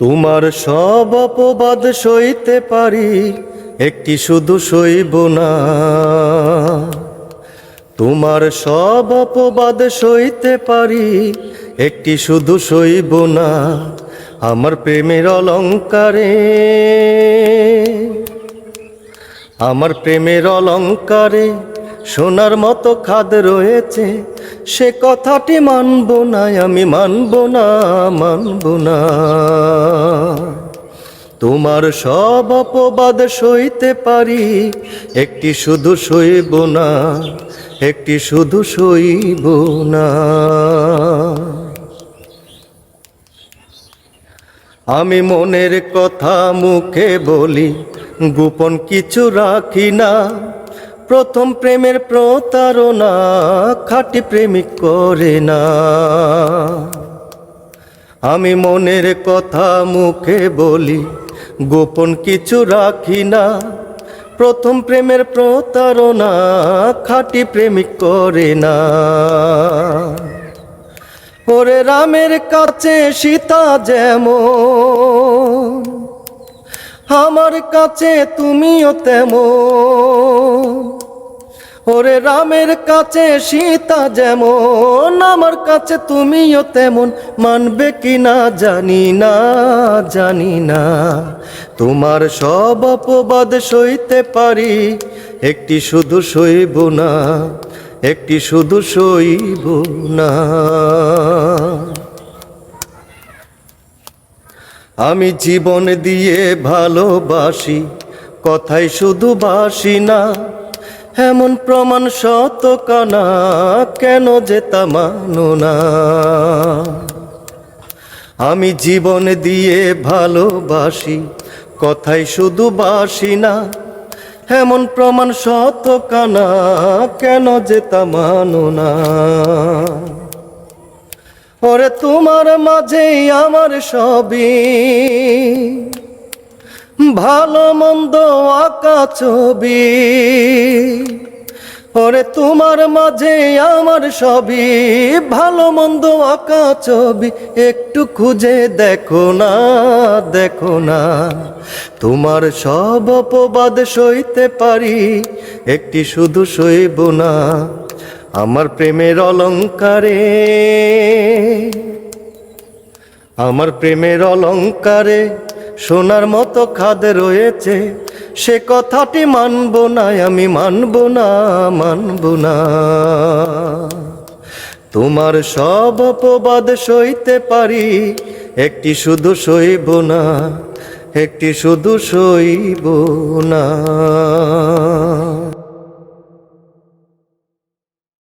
তোমার সব অপবাদ সইতে পারি, একটি শুধু সইব না। তোমার সব অপবাদ সইতে পারি, একটি শুধু সইব না। আমার প্রেমের অলঙ্কারে, আমার প্রেমের অলঙ্কারে সোনার মতো খাদ রয়েছে, সে কথাটি মানব না, আমি মানব না মানব না। তোমার সব অপবাদ সইতে পারি, একটি শুধু সইব না, একটি শুধু সইব না। আমি মনের কথা মুখে বলি, গোপন কিছু রাখি না প্রথম প্রেমের প্রতারণা, খাঁটি প্রেমিক করে না। আমি মনের কথা মুখে বলি, গোপন কিছু রাখি না। প্রথম প্রেমের প্রতারণা, খাঁটি প্রেমিক করে না। ওরে রামের কাছে সীতা যেমন, আমার কাছে তুমিও তেমন। ওরে রামের কাছে সীতা যেমন, আমার কাছে তুমিও তেমন। মানবে কি না জানি না জানি না। তোমার সব অপবাদ সইতে পারি, একটি শুধু সইব না, একটি শুধু সইব না। আমি জীবন দিয়ে ভালোবাসি, কথাই শুধু বাসি না এমন প্রমাণ শত কানা কেন যে তা মানো না? আমি জীবন দিয়ে ভালোবাসি, কথাই শুধু বাসি না। এমন প্রমাণ শত কানা কেন যে তা মানো না? ওরে তোমার মাঝেই আমার সবই। ভালো মন্দ আঁকা ছবি। ওরে তোমার মাঝে আমার সবই ভালো মন্দ আঁকা ছবি। একটু খুঁজে দেখো না দেখো না। তোমার সব অপবাদ সইতে পারি, একটি শুধু সইব না। আমার প্রেমের অলঙ্কারে, আমার প্রেমের অলঙ্কারে সোনার মতো খাদ রয়েছে। সে কথাটি মানব না, আমি মানব না মানব না। তোমার সব অপবাদ সইতে পারি, একটি শুধু সইব না, একটি শুধু সইব না।